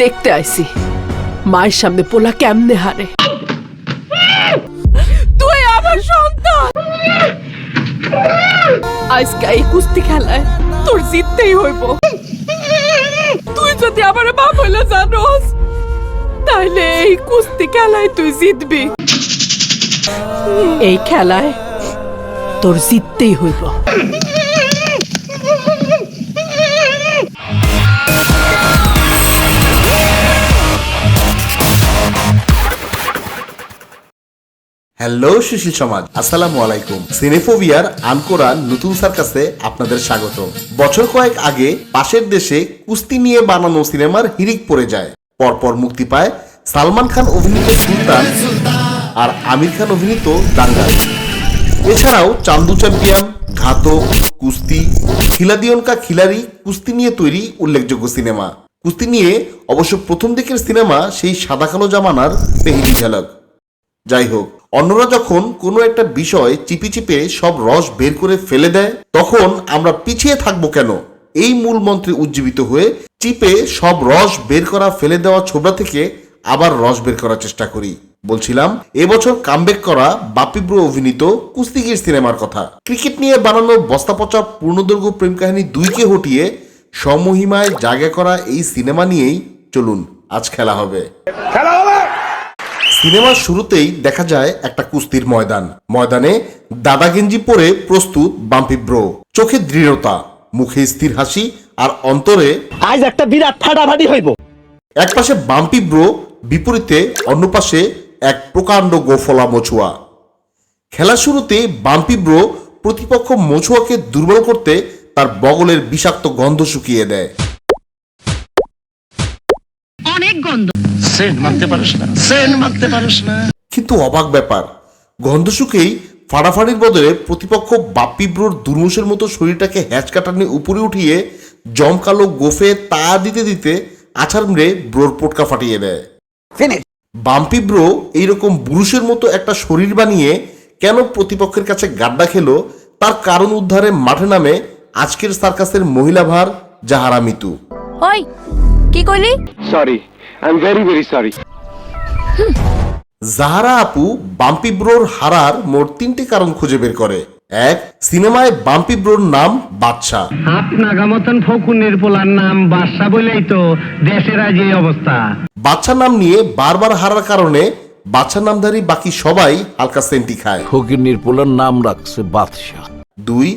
দেখতে আইছি। মায়ের সামনে পোলা কেমনে হারে? তুই আমার সন্তান! আজকে এই কুস্তি খেলায় তোর জিততেই হইব। তুই যদি আমার বাপ হইলে জানোস, তাইলে এই কুস্তি খেলায় তুই জিতবি। এই খেলায় তোর জিততেই হইব। হ্যালো সুশীল সমাজ, আসসালামু আলাইকুম। সিনেফোবিয়ার আনকোরান নতুন সার্কাসে আপনাদের স্বাগত বছর কয়েক আগে পাশের দেশে কুস্তি নিয়ে বানানো সিনেমার হিরিক পড়ে যায়। পরপর মুক্তি পায় সালমান খান অভিনীত সুলতান আর আমির খান অভিনীত দাঙ্গাল এছাড়াও চান্দু চ্যাম্পিয়ন, ঘাতক, কুস্তি, খিলাদিয়নকা খিলারি কুস্তি নিয়ে তৈরি উল্লেখযোগ্য সিনেমা। কুস্তি নিয়ে অবশ্য প্রথম দিকের সিনেমা সেই সাদা কালো জামানার পেহিলি ঝালক। যাই হোক অন্যরা যখন কোনো একটা বিষয় চিপি চিপে সব রস বের করে ফেলে দেয়, তখন আমরা পিছিয়ে থাকব কেন? এই মূল মন্ত্রে উজ্জীবিত হয়ে চিপে সব রস বের করা, ফেলে দেওয়া ছোবড়া থেকে আবার রস বের করার চেষ্টা করি। বলছিলাম, এবছর কামব্যাক করা বাপিব্রু অভিনীত কুস্তিগির সিনেমার কথা। ক্রিকেট নিয়ে বানানো বস্তাপচা পূর্ণদৈর্ঘ্য প্রেম কাহিনী দুইকে হটিয়ে সমহিমায় জায়গা করা এই সিনেমা নিয়েই চলুন, আজ খেলা হবে। খেলা হবে! সিনেমার শুরুতেই দেখা যায় একটা কুস্তির ময়দান। ময়দানে দাদা গেঞ্জি পরে প্রস্তুত বাম্পি ব্রো। চোখে দৃঢ়তা মুখে স্থির হাসি আর অন্তরে আজ একটা বিরাট ফাটাফাটি হইব। এক পাশে বাম্পি ব্রো বিপরীতে অন্য পাশে এক প্রকাণ্ড গোফলা মছুয়া। খেলা শুরুতে বাম্পি ব্রো প্রতিপক্ষ মছুয়াকে দুর্বল করতে তার বগলের বিষাক্ত গন্ধ শুকিয়ে দেয়। গন্ধ সেন্ট মারতে পারিস না সেন্ট মারতে পারিস না। কিন্তু অবাক ব্যাপার গন্ধ শুকেই ফাড়াফাড়ির বদলে প্রতিপক্ষ বাপ্পি ব্রোর দুর্মুষের মতো শরীরটাকে হ্যাচ কাটানি উপরে উঠিয়ে জমকালো গোফে তা দিতে দিতে আছাড় মেরে ব্রোর পোটকা ফাটিয়ে দেয়। বাম্পি ব্রো এইরকম বুরুষের মতো একটা শরীর বানিয়ে কেন প্রতিপক্ষের কাছে গাড্ডা খেলো তার কারণ উদ্ধারে মাঠে নামে আজকের সার্কাসের মহিলা ভার জাহারা মিতু। ওই কি কইলি? Sorry I am very very sorry Zahara আপু বাম্পি ব্রোর হারার মোট তিনটি কারণ খুঁজে বের করে। এক সিনেমায় বাম্পি ব্রোর নাম বাদশা। আপনাগা মতন ফকুনের পোলার নাম বাদশা বলেই তো দেশের আজ এই অবস্থা। বাচ্চা নাম নিয়ে বারবার হারার কারণে বাচ্চা নামধারী বাকি সবাই হালকা সেন্টি খায়। ফকির পোলার নাম রাখছে বাদশাহ দুই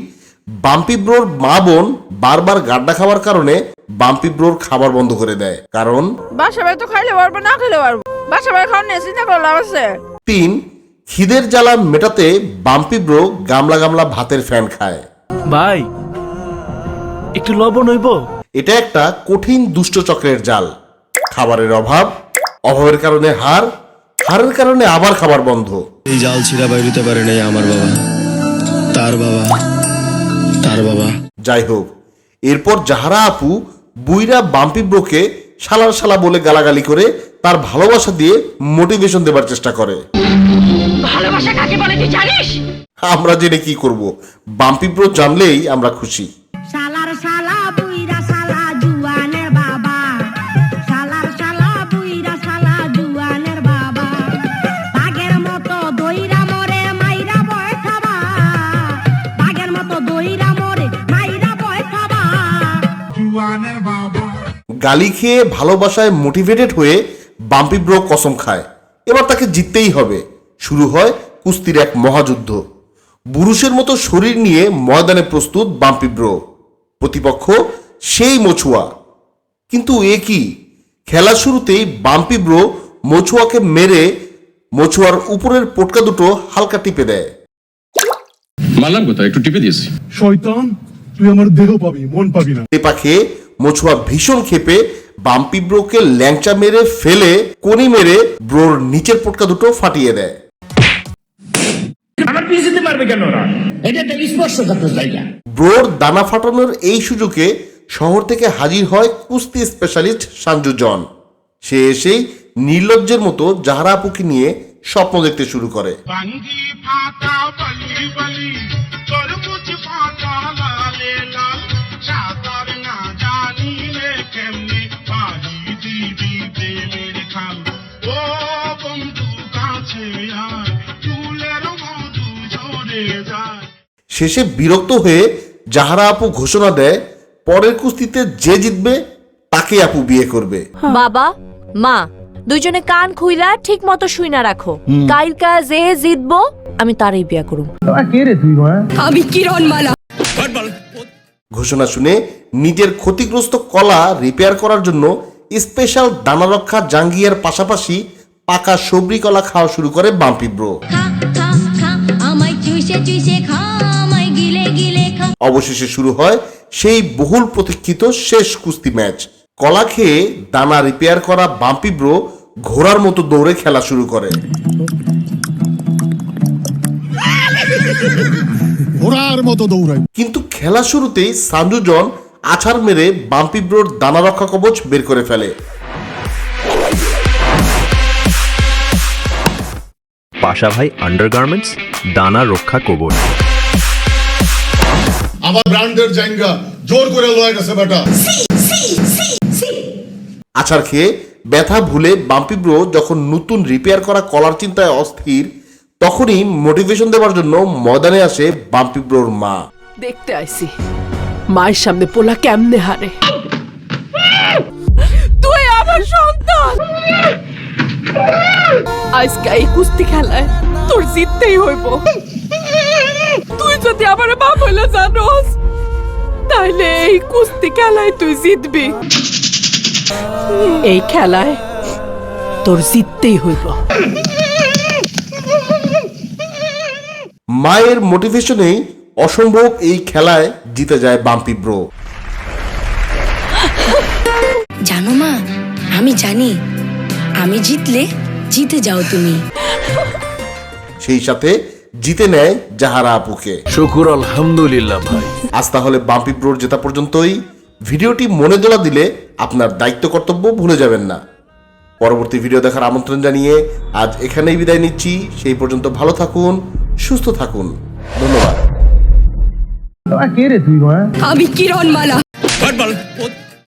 বাম্পি ব্রোর মা বোন বারবার গাড্ডা খাওয়ার কারণে বাম্পি ব্রোর খাবার বন্ধ করে দেয়। কারণ বাসা বাড়ি তো খাইলে পারব না খেলে পারব। বাসা বাড়ি খাওয়ার নিয়ে চিন্তা করলাম আছে? তিন খিদের জ্বালা মেটাতে বাম্পি ব্রো গামলা গামলা ভাতের ফ্যান খায়। ভাই একটু লবণ হইব? এটা একটা কঠিন দুষ্ট চক্রের জাল। খাবারের অভাব অভাবের কারণে হার হারের কারণে আবার খাবার বন্ধ। এই জাল ছিঁড়া বাইরিতে পারে নাই আমার বাবা। তার বাবা। তার বাবা। যাই হোক এরপর জাহারা আপু বুইরা বাম্পি ব্রোকে শালার শালা বলে গালাগালি করে তার ভালোবাসা দিয়ে মোটিভেশন দেবার চেষ্টা করে। ভালোবাসা কাকে বলে তুই জানিস? আমরা জেনে কি করব? বাম্পি ব্রো জানলেই আমরা খুশি। গালি খেয়ে ভালোবাসায় মোটিভেটেড হয়ে বাম্পি ব্রো কসম খায়। এবার তাকে জিততেই হবে। শুরু হয় কুস্তির এক মহাযুদ্ধ। বুরুষের মতো শরীর নিয়ে ময়দানে প্রস্তুত বাম্পি ব্রো। প্রতিপক্ষ সেই মছুয়া। কিন্তু এ কি? খেলা শুরুতেই বাম্পি ব্রো মছুয়াকে মেরে মছুয়ার উপরের পোটকা দুটো হালকা টিপে দেয়। মারলাম কোথায়? একটু টিপে দিয়েছি। শয়তান তুই আমার দেহ পাবি মন পাবি না। টেপা খেয়ে মছুয়া ভীষণ ক্ষেপে বাম্পি ব্রোকে ল্যাংচা মেরে ফেলে কোনি মেরে ব্রোর নিচের পটকা দুটো ফাটিয়ে দেয়। আমার পিছিয়ে মারবে কেন ওরা? এটা একটা স্পর্শকাতর জায়গা। ব্রোর দানা ফাটানোর এই সুযোগে শহর থেকে হাজির হয় কুস্তি স্পেশালিস্ট সঞ্জু জন। সে এসেই নির্লজ্জের মতো জাহারা আপুকে নিয়ে স্বপ্ন দেখতে শুরু করে। শেষে বিরক্ত হয়ে জাহারা আপু ঘোষণা দেয় পরের কুস্তিতে যে জিতবে তাকে আপু বিয়ে করবে। বাবা মা দুইজনে কান খুইলা ঠিক মতো শুইনা রাখো। কাইলকা যে জিতবো আমি তারই বিয়া করুম। আমি কিরণ মালা ঘোষণা শুনে নিজের ক্ষতিগ্রস্ত কলা রিপেয়ার করার জন্য স্পেশাল দানা রক্ষা জাঙ্গিয়ার পাশাপাশি পাকা সবরি কলা খাওয়া শুরু করে বাম্পি ব্রো অবশেষে শুরু হয় সেই বহুল প্রতীক্ষিত শেষ কুস্তি ম্যাচ। কলা খেয়ে দানা রিপেয়ার করা বাম্পি ব্রো ঘোড়ার মতো দৌড়ে খেলা শুরু করে। ঘোড়ার মতো দৌড়াই কিন্তু খেলা শুরুতেই সাঞ্জুজন আছাড় মেরে বাম্পি ব্রোর দানা রক্ষা কবচ বের করে ফেলে। পাশা ভাই আন্ডারগার্মেন্টস দানা রক্ষা কবচ। আমার ব্র্যান্ডের জায়গা জোর করে লয়ে গেছে বেটা। আছাড় খেয়ে ব্যথা ভুলে বাম্পি ব্রো যখন নতুন রিপেয়ার করা কলার চিন্তায় অস্থির তখনই মোটিভেশন দেওয়ার জন্য ময়দানে আসে বাম্পি ব্রোর মা। দেখতে আইছি মায়ের সামনে পোলা কেমনে হারে? তুই আমার সন্তান! আজকে এই কুস্তি খেলায় তোর জিততেই হইব। যদি আমার বাপ হইলে জানোস তাইলে এই কুস্তি খেলায় তুই জিতবি। এই খেলায় তোর জিততেই হইব। মায়ের মোটিভেশনেই অসম্ভব এই খেলায় জিতে যায় বাম্পি ব্রো। জানো মা আমি জানি আমি জিতলে জিতে যাও তুমি। সেই সাথে জিতে নেয় জাহারা আপুকে শুকুর আলহামদুলিল্লাহ ভাই। আজ তাহলে বাম্পি ব্রোর জেতা পর্যন্তই। ভিডিওটি মনে তোলা দিলে আপনার দায়িত্ব কর্তব্য ভুলে যাবেন না। পরবর্তী ভিডিও দেখার আমন্ত্রণ জানিয়ে আজ এখানেই বিদায় নিচ্ছি। সেই পর্যন্ত ভালো থাকুন সুস্থ থাকুন। ধন্যবাদ। আমি কিরণ মালা